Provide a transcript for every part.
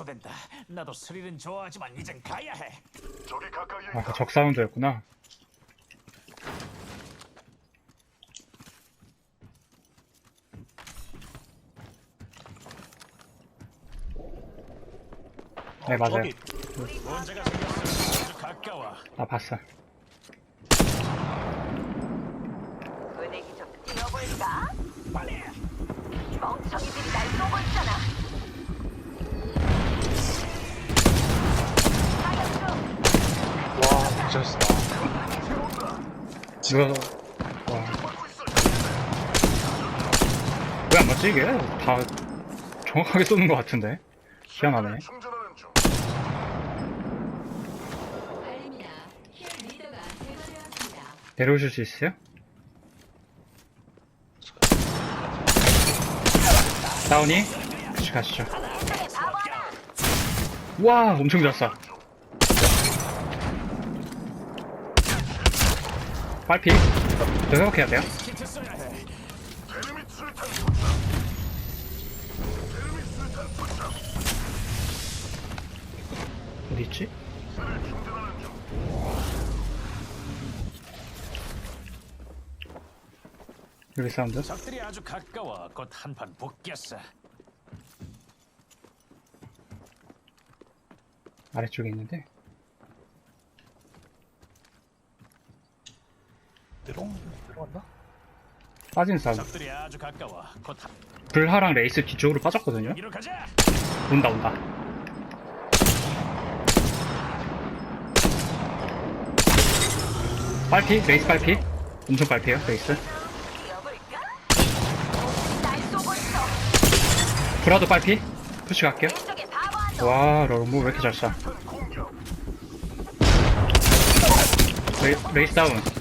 축소된다. 나도 스릴은 좋아하지만 이젠 가야 해. 저기 가까이에 아, 있다. 그 적사운드였구나. 네, 맞아요. 저기 문제가 생겼어. 아주 가까워. 나 봤어. 분위기 좀 띄워볼까? 빨리. 멍청이들이 날 미쳤어. 이거, 와. 왜안 맞지, 이게? 다 정확하게 쏘는 것 같은데? 희한하네. 내려오실 수 있어요? 다운이? 같이 가시죠. 와, 엄청 잘 쏴. 빨피. 저 회복해야 돼요. 어디 있지? 여기 사운드. 적들이 아주 가까워. 곧 한판 붙겠어. 아래쪽에 있는데. 들어온, 들어간다? 빠진 사운드. 적들이 아주 가까워. 곧 한... 불하랑 레이스 뒤쪽으로 빠졌거든요. 여기로 가자. 온다, 온다. 빨피? 레이스 빨피? 엄청 빨피에요, 레이스. 뛰어볼까? 날 쏘고 있어. 브라도 빨피? 푸시 갈게요. 바보. 와, 롤무 왜 이렇게 잘 쏴? 레이, 레이스 다운.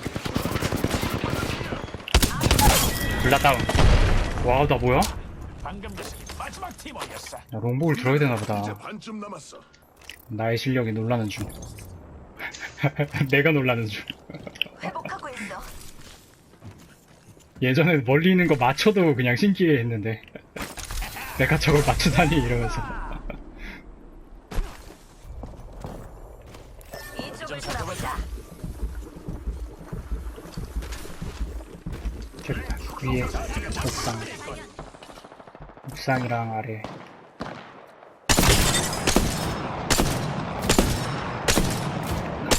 둘다 다운. 와우, 나 뭐야? 방금 자식이 마지막 팀원이었어. 나 롱복을 들어야 되나 이제 보다. 반쯤 남았어. 나의 실력이 놀라는 중. 내가 놀라는 중. 회복하고 있어. 예전에 멀리 있는 거 맞춰도 그냥 신기해 했는데. 내가 저걸 맞추다니 이러면서. 위에 옥상. 옥상이랑 아래.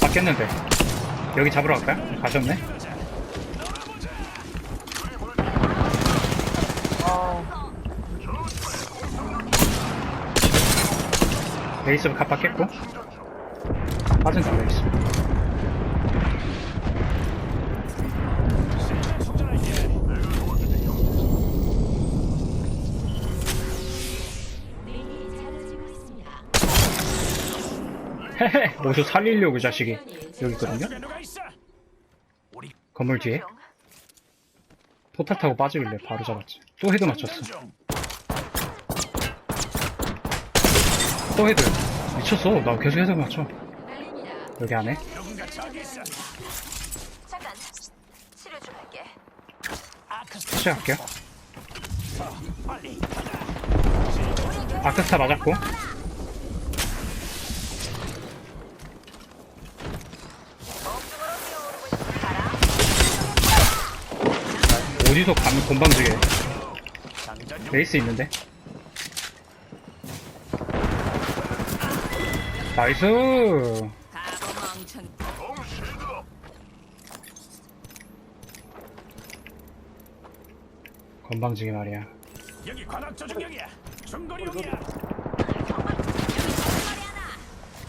바뀌었는데. 여기 잡으러 갈까요? 가셨네? 레이스 갑박했고 빠진다 레이스 모두 살리려고 이 자식이 여기 있거든요 건물 뒤에 포탈 타고 빠지길래 바로 잡았지 또 헤드 맞췄어 중. 또 헤드 미쳤어 나 계속 헤드 맞춰. 여기 안에. 시작할게요. 아크스타 맞았고 엉뚱으로 뛰어오르고 있는 사람. 어디서 감히 건방 지게 장전 중. 레이스 있는데 나이스. 건방지게 말이야 여기 관악 조준경이야. 중거리용이야.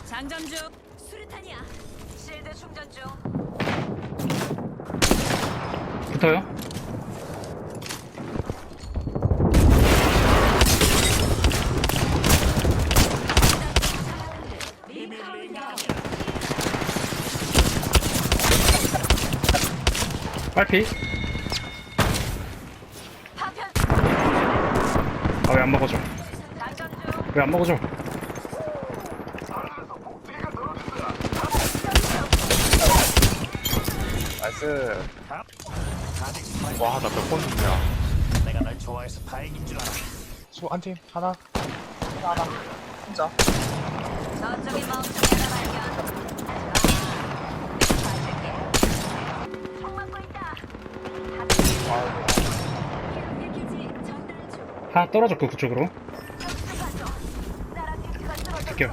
장전 중. 수류탄이야. 실드 충전 중. 붙어요 빨피. 아 왜 안 먹어줘? 왜 안 먹어줘? 나이스. 와나 몇번 죽냐? 내가 날 좋아해서 다행인 줄 알아. 수 한팀 하나? 하나 혼자. 저쪽에 마음속에 발견. 하나 떨어졌고 그쪽으로. 갈게요.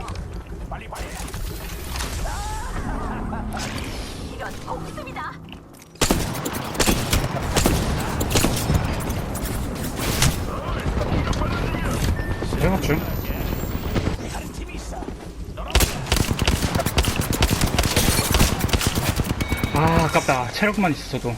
아, 체력만 있어도.